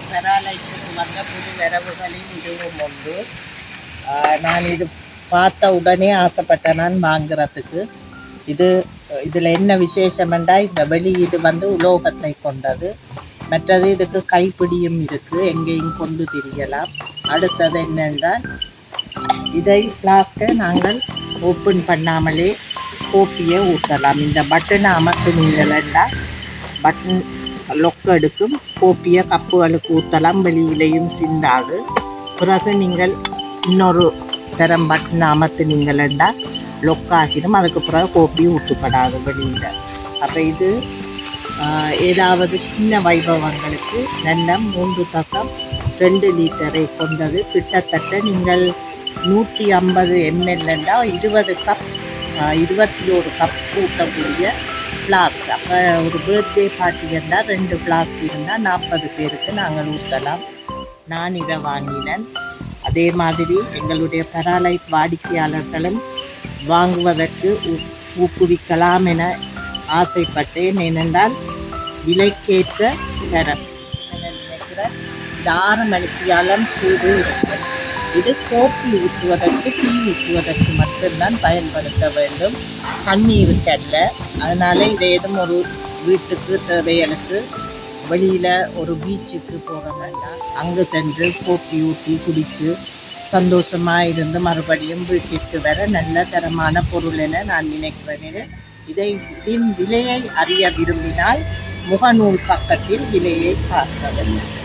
இது பெராலைட்டுக்கு வந்த புது வரவுகளில் இதுவும் உண்டு. நான் இது பார்த்த உடனே ஆசைப்பட்டேன் நான் வாங்குறதுக்கு. இது இதில் என்ன விசேஷமெண்டா இந்த வெளி இது வந்து உலோகத்தை கொண்டது. மற்றது இதுக்கு கைப்பிடியும் இருக்குது எங்கேயும் கொண்டு திரியலாம். அடுத்தது என்னென்றால் இதை ஃப்ளாஸ்கை நாங்கள் ஓப்பன் பண்ணாமலே கோப்பியை ஊற்றலாம். இந்த பட்டனை அமர்த்துனீங்களா பட்டன் லொக்கெடுக்கும். எடுக்கும் கோப்பியை கப்புகளுக்கு ஊற்றலாம் வெளியிலையும் சிந்தாது. பிறகு நீங்கள் இன்னொரு தரம் பட்டன் அமர்த்துனீங்களா லொக் லொக்காகிடும். அதுக்கு பிறகு கோப்பி ஊட்டுப்படாது வெளியில். அப்போ இது ஏதாவது சின்ன வைபவங்களுக்கு நல்ல மூன்று தசம் ரெண்டு லிட்டரை கொண்டது. கிட்டத்தட்ட நீங்கள் நூற்றி ஐம்பது எம்எல்னா இருபது கப் இருபத்தி ஒரு கப் ஊட்டக்கூடிய ஃப்ளாஸ்க் அப்போ ஒரு பர்த்டே பார்ட்டி இருந்தால் ரெண்டு ஃப்ளாஸ்க் இருந்தால் நாற்பது பேருக்கு நாங்கள் ஊற்றலாம் நான் இதை வாங்கினேன். அதே மாதிரி எங்களுடைய பராலைட் வாடிக்கையாளர்களும் வாங்குவதற்கு ஊக்குவிக்கலாம் என ஆசைப்பட்டேன். ஏனென்றால் விலைக்கேற்ற தரம் என நினைக்கிறேன் இந்த ஆறு சூடு இருக்கும். இது கோப்பி ஊற்றுவதற்கு டீ ஊற்றுவதற்கு மட்டும்தான் பயன்படுத்த வேண்டும். தண்ணீருக்கு அல்ல அதனால் இதை ஏதும் ஒரு வீட்டுக்கு தேவைகளுக்கு வெளியில் ஒரு பீச்சுக்கு போக வேண்டாம். அங்கே சென்று கோப்பி ஊற்றி குடித்து சந்தோஷமாக இருந்து மறுபடியும் வீட்டிற்கு வர நல்ல தரமான பொருள் என நான் நினைக்கிறேன். இதை இதன் விலையை அறிய விரும்பினால் முகநூல் பக்கத்தில் விலையை பார்க்க வேண்டும்